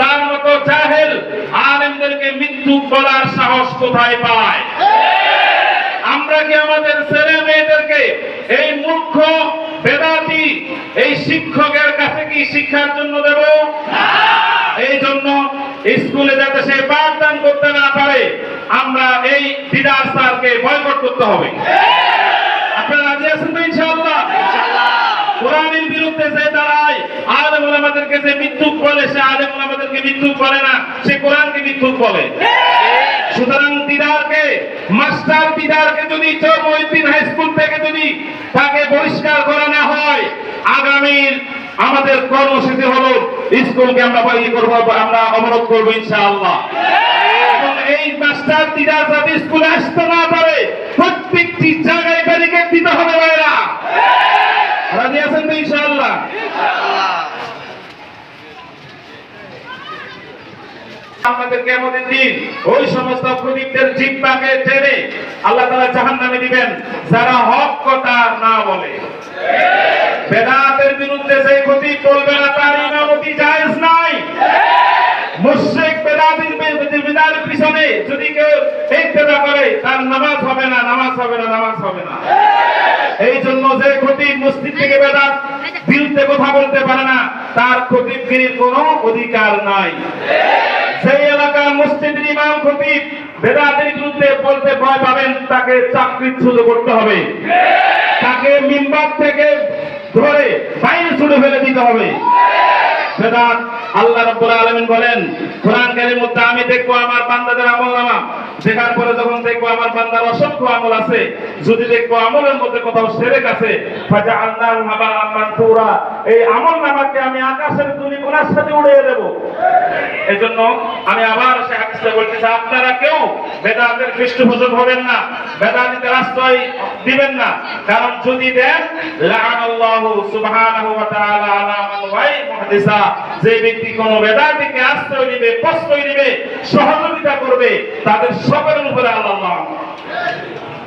তার মতো জাহেল আলেমদেরকে মৃত্যু বলার সাহস কোথায় পায়? আমরা কি আমাদের ছেলে মেয়েদেরকে এই মূর্খ বেদাতি এই শিক্ষকের কাছে কি শিক্ষার জন্য দেব? এই জন্য স্কুলে যাতে সে পাঠদান করতে না পারে আমরা এই দিদার স্যারকে বয়কট করতে হবে। আপনারা রাজি আছেন তো ইনশাআল্লাহ? কোরআনের বিরুদ্ধে যে দাঁড়ায় আলেম ওলামাদেরকে যে মৃত্যুক বলে, সে আলেম ওলামাদেরকে মৃত্যুক বলে না, সে কোরআনকে মৃত্যুক বলে। সুতরাং দিদারকে, মাস্টার দিদারকে যদি চরমহিদ্দিন হাই স্কুল থেকে যদি তাকে বহিষ্কার করা না হয়, আগামীর আমাদের কর্মসূচি হলো, স্কুলকে আমরা ইয়ে করব, আমরা অবরোধ করব ইনশাআল্লাহ। এই মাস্টার দিদার যাতে স্কুলে আসতে না পারে প্রত্যেকটি জায়গায় ব্যারিকেড দিতে হবে ভাইরা রাজি আছেন তো ইনশাআল্লাহ আমাদের কেমতের দিন। ওই সমস্ত প্রদীপদের জিব্বাকে টেনে আল্লাহ তাআলা জাহান্নামে দিবেন, যারা হক কথা না বলে। বেদাতের বিরুদ্ধে যে ক্ষতি করবে না, তার ইমামতি জায়েজ নাই। মুশরিক বেদাতির বিদার পিছনে যদি কেউ ইক্তেদা করে, তার নামাজ হবে না, নামাজ হবে না, নামাজ হবে না। এই জন্য যে ক্ষতি মসজিদ থেকে বেদাত বিরুদ্ধে কথা বলতে পারে না, তার ক্ষতিগিরির কোনো অধিকার নাই। সেই এলাকার মসজিদের ইমাম খতিব বেদাতের বিরুদ্ধে বলতে ভয় পাবেন, তাকে চাকরিচ্যুত করতে হবে। তাকে মিম্বার থেকে ধরে বাইরে শুরু ফেলে দিতে হবে। বেদাত আল্লাহ রাব্বুল আলামিন বলেন, কোরআন কারীমের মধ্যে আমি দেখব আমার বান্দাদের আমলনামা। দেখার পরে যখন দেখব আমার বান্দার অসংখ্য আমল আছে, যদি দেখব আমলের মধ্যে কোথাও আমান তুরা এই আমল নামাকে আমি আকাশের দুলি কোনার সাথে উড়িয়ে দেব। আমি আবার সে আপনারা কেউ বেদাতের পৃষ্ঠপোষক হবেন না বেদাতিদের আশ্রয় দিবেন না। কারণ যদি দেন, লাআনাল্লাহু সুবহানাহু মুহদিসা যে ব্যক্তি আশ্রয় প্রশ্রয় সহযোগিতা করবে, তাদের সকলের উপরে আল্লাহ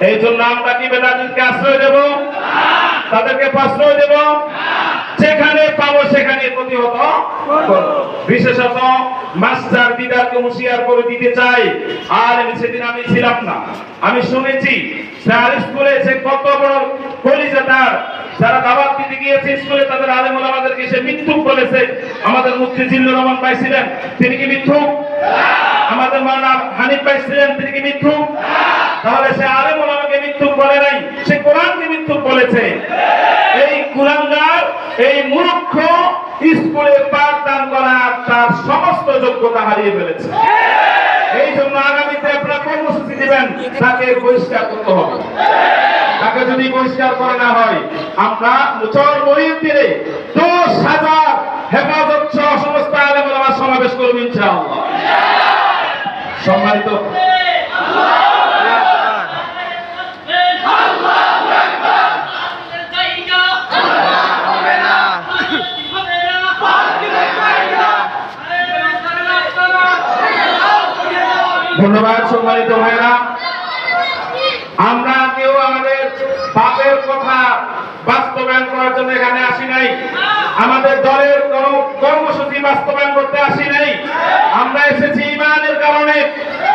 এই জন্য আমরা কি আশ্রয় দেব? তাদেরকে প্রশ্রয় দেব? যেখানে পাবো সেখানে প্রতিহত বিশেষত মাস্টার দিদারকে হুঁশিয়ার করে দিতে চাই। আর সেদিন আমি ছিলাম না। আমি শুনেছি, স্যার স্কুলে সে কত বড় যারা দাওয়াত দিতে গিয়েছে স্কুলে, তাদের আলেম ওলামাদেরকে সে মিথ্যুক বলেছে। আমাদের মুফতি জিল্লুর রহমান পাইছিলেন, তিনি কি মিথ্যুক? আমাদের মাওলানা হানিফ পাইছিলেন, তিনি কি মিথ্যুক? তাহলে সে আলেম ওলামাকে মিথ্যুক বলে নাই, সে কোরআনকে মিথ্যুক বলেছে। এই কুলাঙ্গার, এই মূর্খ স্কুলে পাঠদান করা তার সমস্ত যোগ্যতা হারিয়ে ফেলেছে। এই জন্য আগামীতে আপনারা কর্মসূচি দিবেন, তাকে বহিষ্কার করতে হবে। তাকে যদি বহিষ্কার করে না হয়, আমরা চর মহিউদ্দিনে দশ হাজার হেফাজত সহ সমস্ত আলেম ওলামা সমাবেশ করব ইনশাআল্লাহ। সম্মানিত ধন্যবাদ সম্মানিত ভাইরা আমরা কেউ আমাদের পাপের কথা বাস্তবায়ন করার জন্য এখানে আসি নাই। আমাদের দলের কোন কর্মসূচি বাস্তবায়ন করতে আসি নাই। আমরা এসেছি ইমানের কারণে।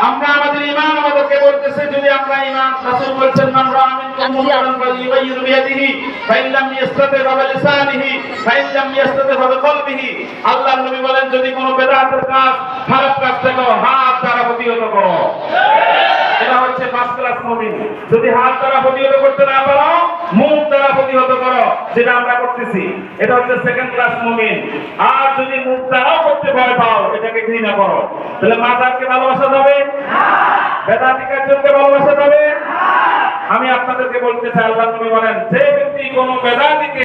আমরা আমাদের ইমান আমাদেরকে বলতেছে যদি আমরা ইমান রাসূল বলছেন মান রাআ মিনকুম মুনকারান ফালিয়ুগাইয়িরু বিয়াদিহি ফাইন লাম ইয়াস্তাতি ফাবিলিসানিহি ফাইন লাম ইয়াস্তাতি ফাবিকলবিহি আল্লাহর নবী বলেন যদি কোনো বেদাতের কাজ খারাপ কাজ থেকে হাত দ্বারা প্রতিহত করো এটা হচ্ছে ফার্স্ট ক্লাস যদি হাত দ্বারা প্রতিহত করতে না পারো, মুখ দ্বারা প্রতিহত করো, যেটা আমরা করতেছি। এটা হচ্ছে সেকেন্ড ক্লাস মুমিন। আর যদি মুখ দ্বারাও করতে ভয় পাও, এটাকে ঘৃণা করো। তাহলে মাজারকে ভালোবাসা যাবে? বেদাতিক জনকে ভালোবাসা যাবে? আমি আপনাদেরকে বলতে চাই, আল্লাহ তুমি বলেন, যে ব্যক্তি কোনো বেদাতিকে